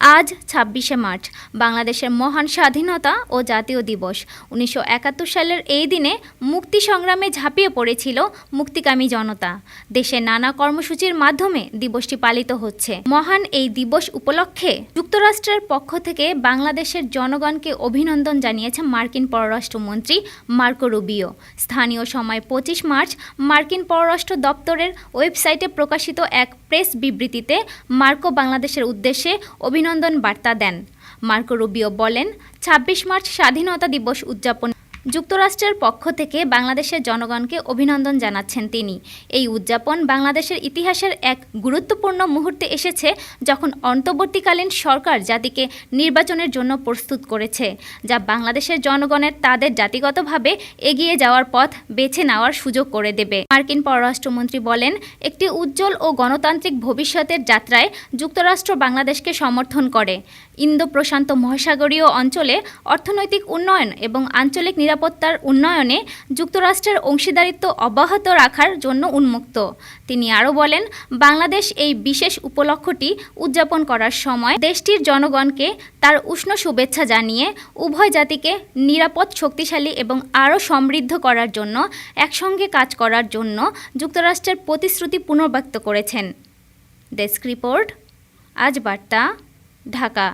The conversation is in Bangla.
আজ ছাব্বিশে মার্চ, বাংলাদেশের মহান স্বাধীনতা ও জাতীয় দিবস। উনিশশো একাত্তর সালের এই দিনে মুক্তি সংগ্রামে ঝাঁপিয়ে পড়েছিল মুক্তিকামী জনতা। দেশের নানা কর্মসূচির মাধ্যমে দিবসটি পালিত হচ্ছে। মহান এই দিবস উপলক্ষে যুক্তরাষ্ট্রের পক্ষ থেকে বাংলাদেশের জনগণকে অভিনন্দন জানিয়েছে মার্কিন পররাষ্ট্রমন্ত্রী মার্কো রুবিও। স্থানীয় সময় পঁচিশ মার্চ, মার্কিন পররাষ্ট্র দপ্তরের ওয়েবসাইটে প্রকাশিত এক প্রেস বিবৃতিতে মার্কো বাংলাদেশের উদ্দেশ্যে অভিনন্দন বার্তা দেন। মার্কো রুবিও বলেন ছাব্বিশ মার্চ স্বাধীনতা দিবস উদযাপন যুক্তরাষ্ট্রের পক্ষ থেকে বাংলাদেশের জনগণকে অভিনন্দন জানাচ্ছেন তিনি। এই উদযাপন বাংলাদেশের ইতিহাসের এক গুরুত্বপূর্ণ মুহূর্তে এসেছে যখন অন্তর্বর্তীকালীন সরকার জাতিকে নির্বাচনের জন্য প্রস্তুত করেছে, যা বাংলাদেশের জনগণের তাদের জাতিগতভাবে এগিয়ে যাওয়ার পথ বেছে নেওয়ার সুযোগ করে দেবে। মার্কিন পররাষ্ট্রমন্ত্রী বলেন, একটি উজ্জ্বল ও গণতান্ত্রিক ভবিষ্যতের যাত্রায় যুক্তরাষ্ট্র বাংলাদেশকে সমর্থন করে। ইন্দো প্রশান্ত মহাসাগরীয় অঞ্চলে অর্থনৈতিক উন্নয়ন এবং আঞ্চলিক নিরাপত্তার উন্নয়নে যুক্তরাষ্ট্রের অংশীদারিত্ব অব্যাহত রাখার জন্য উন্মুক্ত। তিনি আরও বলেন, বাংলাদেশ এই বিশেষ উপলক্ষটি উদযাপন করার সময় দেশটির জনগণকে তার উষ্ণ শুভেচ্ছা জানিয়ে উভয় জাতিকে নিরাপদ, শক্তিশালী এবং আরও সমৃদ্ধ করার জন্য, একসঙ্গে কাজ করার জন্য যুক্তরাষ্ট্রের প্রতিশ্রুতি পুনর্ব্যক্ত করেছেন। ডেস্ক রিপোর্ট, আজ বার্তা, ঢাকা।